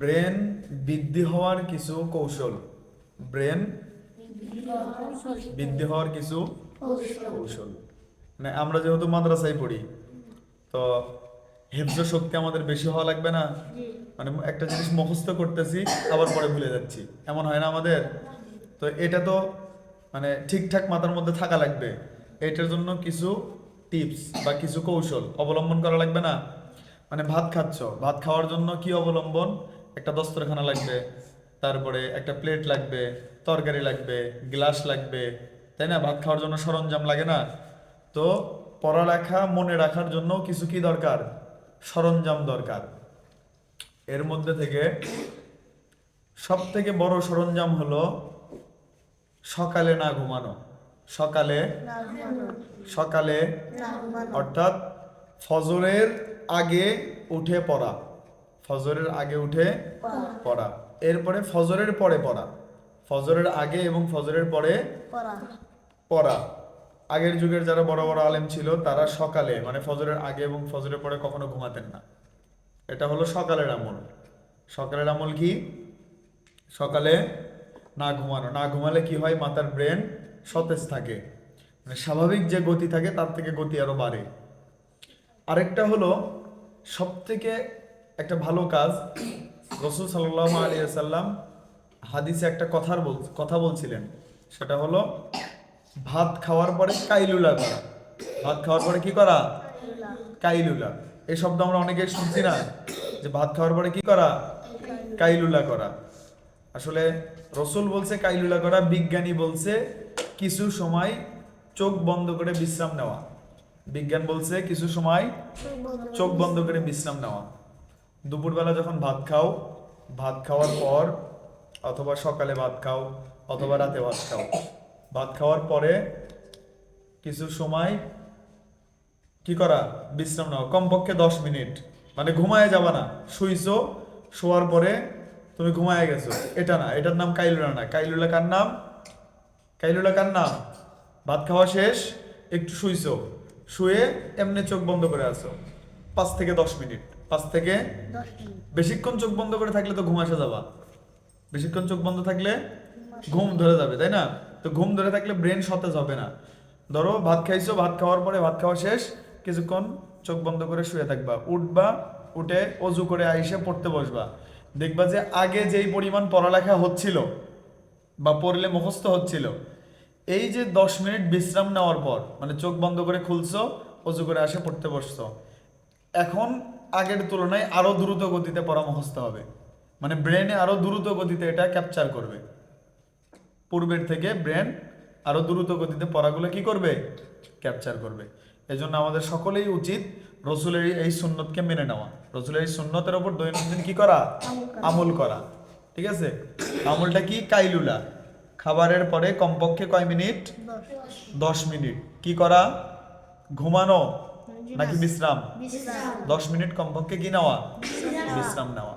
Brain বৃদ্ধি হওয়ার কিছু কৌশল। ব্রেন বৃদ্ধি হওয়ার কিছু কৌশল। মানে আমরা যেহেতু মাদ্রাসায় পড়ি তো হেফজ শক্তি আমাদের বেশি হওয়া লাগবে না? মানে একটা জিনিস মুখস্থ করতেছি আবার পরে ভুলে যাচ্ছি। এমন হয় না আমাদের? তো এটা তো মানে ঠিকঠাক মাথার মধ্যে থাকা লাগবে। এটার জন্য কিছু টিপস বা কিছু কৌশল অবলম্বন করা লাগবে না? মানে ভাত খাচ্ছ ভাত খাওয়ার জন্য কি অবলম্বন? একটা দস্তরখানা লাগবে তারপরে একটা প্লেট লাগবে তরকারি লাগবে গ্লাস লাগবে তাই না? ভাত খাওয়ার জন্য সরঞ্জাম লাগে না? তো পড়ালেখা মনে রাখার জন্য কিছু কি দরকার? সরঞ্জাম দরকার। এর মধ্যে থেকে সব থেকে বড় সরঞ্জাম হলো সকালে না ঘুমানো। সকালে সকালে অর্থাৎ ফজরের আগে উঠে পড়া। ফজরের আগে উঠে পড়া। এরপরে ফজরের পরে পড়া। ফজরের আগে এবং ফজরের পরে পড়া। আগের যুগের যারা বড় বড় আলেম ছিল তারা সকালে মানে ফজরের আগে এবং ফজরের পরে কখনো ঘুমাতেন না। এটা হলো সকালের আমল। সকালের আমল কি? সকালে না ঘুমানো। না ঘুমালে কি হয়? মাথার ব্রেন সতেজ থাকে। মানে স্বাভাবিক যে গতি থাকে তার থেকে গতি আরও বাড়ে। আরেকটা হলো সব থেকে একটা ভালো কাজ। রসুল সাল্লাহ আলী সাল্লাম হাদিসে একটা কথার বল, কথা বলছিলেন। সেটা হলো, ভাত খাওয়ার পরে কাইলুলা করা। ভাত খাওয়ার পরে কি করা? কাইলুলা। এই শব্দ আমরা অনেকে শুনছি না, যে ভাত খাওয়ার পরে কি করা? কাইলুলা করা। আসলে রসুল বলছে কাইলুলা করা, বিজ্ঞানী বলছে কিছু সময় চোখ বন্ধ করে বিশ্রাম নেওয়া। বিজ্ঞান বলছে কিছু সময় চোখ বন্ধ করে বিশ্রাম নেওয়া। দুপুরবেলা যখন ভাত খাও, ভাত খাওয়ার পর, অথবা সকালে ভাত খাও, অথবা রাতে ভাত খাও। ভাত খাওয়ার পরে কিছু সময় কি করা? বিশ্রাম নাও। কমপক্ষে দশ মিনিট। মানে ঘুমায় যাবা না। শুইছো, শোয়ার পরে তুমি ঘুমায় গেছো। এটা না। এটার নাম কাইলুলা না। কাইলুলা কার নাম? কাইলুলা কার নাম? ভাত খাওয়া শেষ, একটু শুইছো। শুয়ে এমনি চোখ বন্ধ করে আছো। পাঁচ থেকে দশ মিনিট। পাঁচ থেকে বেশিক্ষণ চোখ বন্ধ করে থাকলে তো ঘুম আসা যাবা। বেশিক্ষণ চোখ বন্ধ থাকলে ঘুম ধরে যাবে তাই না? তো ঘুম ধরে থাকলে ব্রেন সতেজ হবে না। ধরো ভাত খাইছো ভাত খাওয়ার পরে ভাত খাওয়া শেষ কিছুক্ষণ চোখ বন্ধ করে শুয়ে থাকবা। উঠবা উঠে অজু করে আইসে পড়তে বসবা। দেখবা যে আগে যেই পরিমাণ পড়ালেখা হচ্ছিল বা পড়লে মুখস্থ হচ্ছিল এই যে দশ মিনিট বিশ্রাম নেওয়ার পর মানে চোখ বন্ধ করে খুলছো অজু করে আসে পড়তে বসছো। এখন আগের তুলনায় আরও দ্রুত গতিতে পড়া মুখস্থ হবে। মানে ব্রেনে আরও দ্রুত গতিতে এটা ক্যাপচার করবে। পূর্বের থেকে ব্রেন আরও দ্রুত গতিতে পড়াগুলো কি করবে? ক্যাপচার করবে। এজন্য আমাদের সকলেই উচিত রসুলের এই সুন্নতকে মেনে নেওয়া। রসুলের এই সুন্নতের ওপর দৈনন্দিন কি করা? আমল করা। ঠিক আছে? আমলটা কি? কাইলুলা। খাবারের পরে কমপক্ষে কয় মিনিট? দশ মিনিট। কি করা? ঘুমানো। নাকি বিশ্রাম? দশ মিনিট কমপক্ষে কি নেওয়া? বিশ্রাম নেওয়া।